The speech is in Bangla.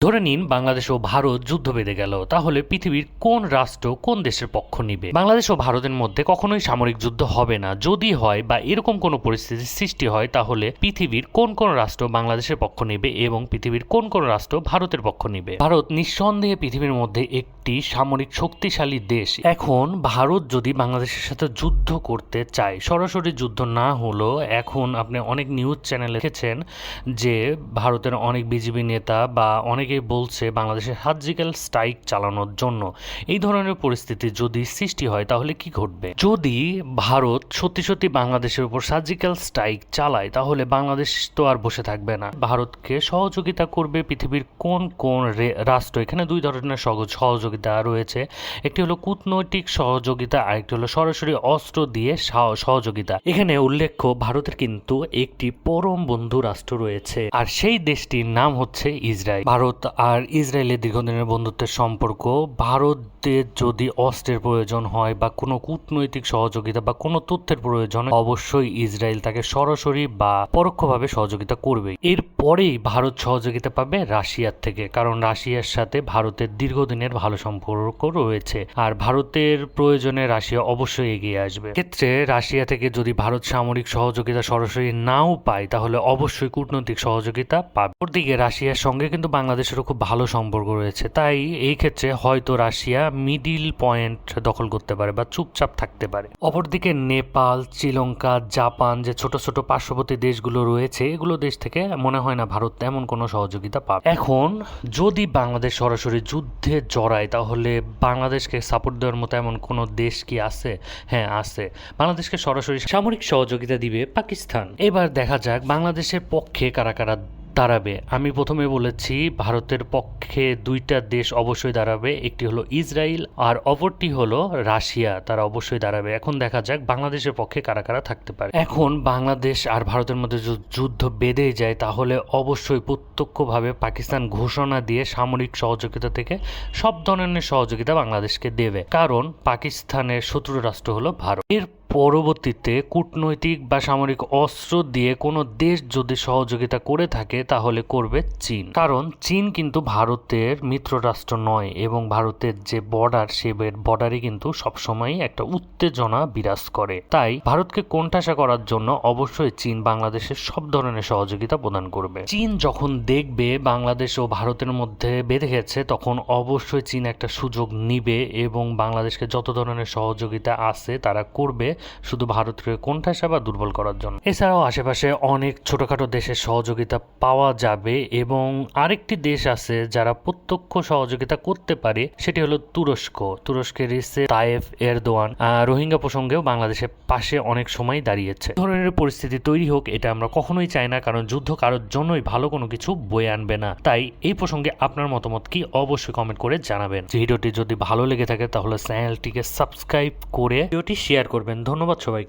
ধরে নিন বাংলাদেশ ও ভারত যুদ্ধ বেঁধে গেল, তাহলে পৃথিবীর কোন রাষ্ট্র কোন দেশের পক্ষ নিবে? বাংলাদেশ ও ভারতের মধ্যে কখনোই সামরিক যুদ্ধ হবে না। যদি হয় বা এরকম কোনো পরিস্থিতির সৃষ্টি হয়, তাহলে পৃথিবীর কোন কোন রাষ্ট্র বাংলাদেশের পক্ষ নেবে এবং পৃথিবীর কোন কোন রাষ্ট্র ভারতের পক্ষ নেবে? ভারত নিঃসন্দেহে পৃথিবীর মধ্যে একটি সামরিক শক্তিশালী দেশ। এখন ভারত যদি বাংলাদেশের সাথে যুদ্ধ করতে চায়, সরাসরি যুদ্ধ না হলেও এখন আপনি অনেক নিউজ চ্যানেলে দেখেছেন যে ভারতের অনেক বিজেপি নেতা বা অনেকেই বলছে বাংলাদেশে সার্জিক্যাল স্ট্রাইক চালানোর জন্য। এই ধরনের পরিস্থিতি যদি সৃষ্টি হয়, তাহলে কি ঘটবে? যদি ভারত সত্যি সত্যি বাংলাদেশের উপর সার্জিক্যাল স্ট্রাইক চালায়, তাহলে বাংলাদেশ তো আর বসে থাকবে না। ভারতকে সহযোগিতা করবে পৃথিবীর কোন কোন রাষ্ট্র? এখানে দুই ধরনের সহযোগিতা রয়েছে। একটি হলো কূটনৈতিক সহযোগিতা, আরেকটি হলো সরাসরি অস্ত্র দিয়ে সহ- সহযোগিতা। এখানে উল্লেখ্য, ভারতের কিন্তু একটি পরম বন্ধু রাষ্ট্র রয়েছে। আর সেই দেশটির নাম হচ্ছে ইসরায়েল। ভারত আর ইসরায়েলের দীর্ঘদিনের বন্ধুত্বের সম্পর্ক ভারতের যদি অস্ত্রের প্রয়োজন হয় বা কোনো কূটনৈতিক সহযোগিতা বা কোনো তথ্যের প্রয়োজন অবশ্যই ইসরায়েল তাকে সরাসরি বা পরোক্ষভাবে সহযোগিতা করবে। এরপরেই ভারত সহযোগিতা পাবে রাশিয়ার থেকে, কারণ রাশিয়ার সাথে ভারতের দীর্ঘদিনের ভালো সম্পর্ক রয়েছে। আর ভারতের প্রয়োজনে রাশিয়া অবশ্যই এগিয়ে আসবে। ক্ষেত্রে রাশিয়া থেকে যদি ভারত সামরিক সহযোগিতা সরাসরি নাও পায়, তাহলে অবশ্যই কূটনৈতিক সহযোগিতা পাবে। ওদিকে রাশিয়ার সঙ্গে কিন্তু বাংলাদেশেরও খুব ভালো সম্পর্ক রয়েছে। তাই এই ক্ষেত্রে হয়তো রাশিয়া মিডিল পয়েন্ট দখল করতে পারে বা চুপচাপ থাকতে পারে। অপরদিকে নেপাল, শ্রীলঙ্কা, জাপান যে ছোট ছোট পার্শ্ববর্তী দেশগুলো রয়েছে, এগুলো দেশ থেকে মনে হয় না ভারত তেমন কোনো সহযোগিতা পাবে। এখন যদি বাংলাদেশ সরাসরি যুদ্ধে জড়ায়, তাহলে বাংলাদেশকে সাপোর্ট দেওয়ার মতো এমন কোনো দেশ কি আছে? হ্যাঁ আছে। বাংলাদেশকে সরাসরি সামরিক সহযোগিতা দিবে পাকিস্তান। এবার দেখা যাক বাংলাদেশের পক্ষে কারা কারা দাঁড়াবে। আমি প্রথমে বলেছি, ভারতের পক্ষে দুইটা দেশ অবশ্যই দাঁড়াবে। একটি হলো ইসরায়েল আর অপরটি হলো রাশিয়া। তারা অবশ্যই দাঁড়াবে। এখন দেখা যাক বাংলাদেশের পক্ষে কারা কারা থাকতে পারে। এখন বাংলাদেশ আর ভারতের মধ্যে যুদ্ধ বেঁধে যায়, তাহলে অবশ্যই প্রত্যক্ষভাবে পাকিস্তান ঘোষণা দিয়ে সামরিক সহযোগিতা থেকে সব ধরনের সহযোগিতা বাংলাদেশকে দেবে। কারণ পাকিস্তানের শত্রু রাষ্ট্র হলো ভারত। এর পরবর্তীতে কূটনৈতিক বা সামরিক অস্ত্র দিয়ে কোনো দেশ যদি সহযোগিতা করে থাকে, তাহলে করবে চীন। কারণ চীন কিন্তু ভারতের মিত্র রাষ্ট্র নয় এবং ভারতের যে বর্ডার সে বর্ডারে কিন্তু সবসময় একটা উত্তেজনা বিরাজ করে। তাই ভারতকে কোণঠাসা করার জন্য অবশ্যই চীন বাংলাদেশের সব ধরনের সহযোগিতা প্রদান করবে। চীন যখন দেখবে বাংলাদেশ ও ভারতের মধ্যে বেঁধে গেছে, তখন অবশ্যই চীন একটা সুযোগ নিবে এবং বাংলাদেশকে যত ধরনের সহযোগিতা আছে, তারা করবে শুধু ভারতকে কোণঠাসা বা দুর্বল করার জন্য। এছাড়াও আশেপাশে অনেক ছোটখাটো দেশের সহযোগিতা পাওয়া যাবে এবং আরেকটি দেশ আছে যারা প্রত্যক্ষ সহযোগিতা করতে পারে, সেটি হলো তুরস্ক। তুরস্কের রিসে তায়েফ এরদোয়ান রোহিঙ্গা প্রসঙ্গেও বাংলাদেশের পাশে অনেক সময় দাঁড়িয়েছে। ধরনের পরিস্থিতি তৈরি হোক, এটা আমরা কখনোই চাই না, কারণ যুদ্ধ কারোর জন্যই ভালো কোনো কিছু বয়ে আনবে না। তাই এই প্রসঙ্গে আপনার মতামত কি অবশ্যই কমেন্ট করে জানাবেন। ভিডিওটি যদি ভালো লেগে থাকে, তাহলে চ্যানেলটিকে সাবস্ক্রাইব করে ভিডিওটি শেয়ার করবেন। ধন্যবাদ সবাই